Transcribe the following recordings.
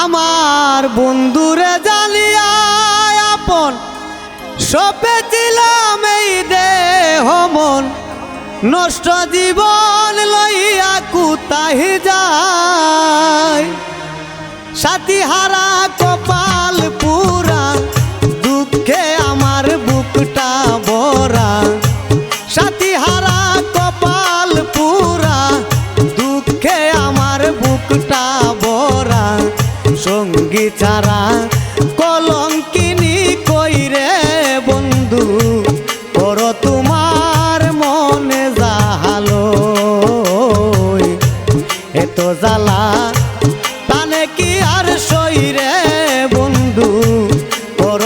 আমার বন্ধুরে জানিয়া আপন, সপে ছিলাম এই দেহ মন। নষ্ট জীবন লইয়া কুতাহি যায়। সাথী হারা কপাল পুরা, দুঃখে আমার বুকটা বরা সাথী হারা কপাল পুরা, দুঃখে আমার বুকটা কিনি কলঙ্কিনি কইরে বন্ধু? পর তোমার মনে যাহালো এত জ্বালা, তানে কি আর সইরে বন্ধু? কর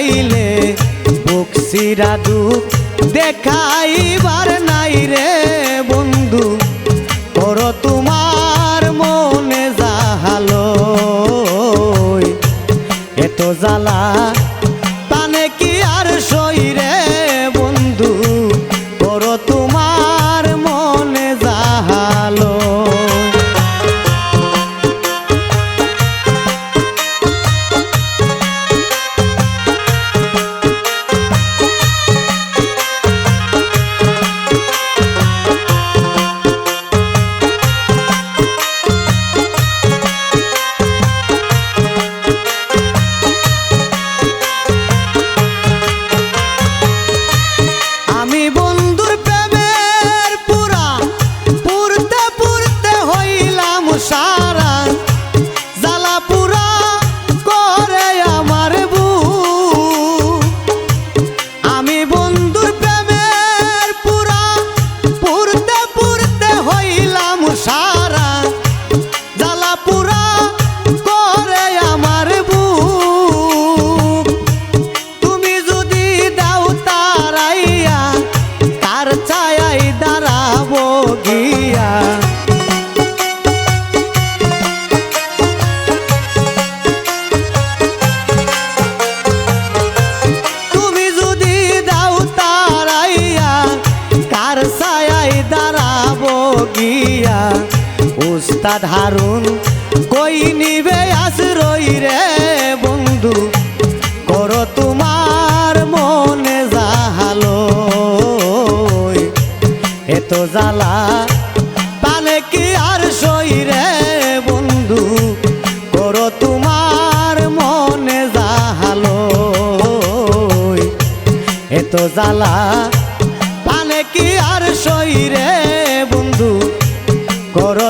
টাইলে বুক সিরা দুঃখ দেখাইবার নাই রে বন্ধু। পর তোমার মনে যাহালো এত জ্বালা সারা উস্তাদ হারুন কই নিবে আশ্রয় রে বন্ধু? করো তোমার মনে যাহালো এত জ্বালা তানে কি আর সই রে বন্ধু? করো তোমার মনে যাহালো এত জ্বালা, পানে কি আর সই রে বন্ধু? করো